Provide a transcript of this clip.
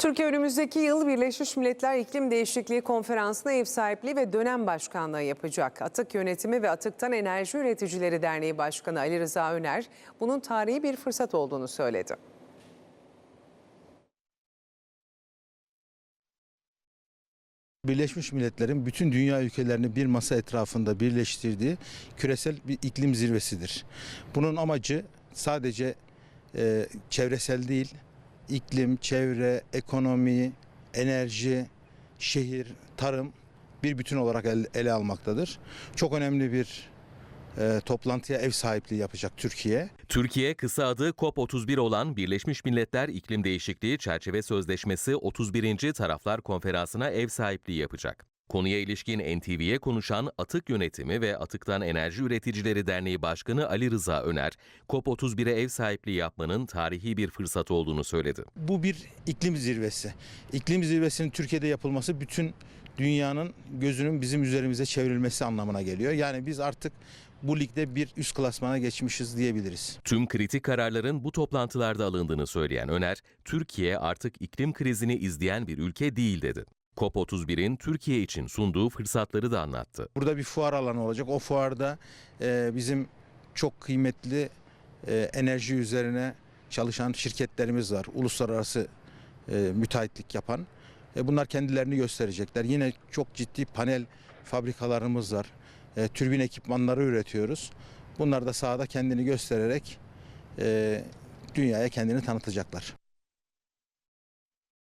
Türkiye önümüzdeki yıl Birleşmiş Milletler İklim Değişikliği Konferansı'na ev sahipliği ve dönem başkanlığı yapacak. Atık Yönetimi ve Atıktan Enerji Üreticileri Derneği Başkanı Ali Rıza Öner bunun tarihi bir fırsat olduğunu söyledi. Birleşmiş Milletler'in bütün dünya ülkelerini bir masa etrafında birleştirdiği küresel bir iklim zirvesidir. Bunun amacı sadece e, çevresel değil, iklim, çevre, ekonomi, enerji, şehir, tarım bir bütün olarak el- ele almaktadır. Çok önemli bir e, toplantıya ev sahipliği yapacak Türkiye. Türkiye kısa adı COP31 olan Birleşmiş Milletler İklim Değişikliği Çerçeve Sözleşmesi 31. Taraflar Konferansı'na ev sahipliği yapacak. Konuya ilişkin NTV'ye konuşan Atık Yönetimi ve Atıktan Enerji Üreticileri Derneği Başkanı Ali Rıza Öner, COP31'e ev sahipliği yapmanın tarihi bir fırsat olduğunu söyledi. Bu bir iklim zirvesi. İklim zirvesinin Türkiye'de yapılması bütün dünyanın gözünün bizim üzerimize çevrilmesi anlamına geliyor. Yani biz artık bu ligde bir üst klasmana geçmişiz diyebiliriz. Tüm kritik kararların bu toplantılarda alındığını söyleyen Öner, Türkiye artık iklim krizini izleyen bir ülke değil dedi. COP31'in Türkiye için sunduğu fırsatları da anlattı. Burada bir fuar alanı olacak. O fuarda e, bizim çok kıymetli e, enerji üzerine çalışan şirketlerimiz var. Uluslararası e, müteahhitlik yapan. E, bunlar kendilerini gösterecekler. Yine çok ciddi panel fabrikalarımız var. E, türbin ekipmanları üretiyoruz. Bunlar da sahada kendini göstererek e, dünyaya kendini tanıtacaklar.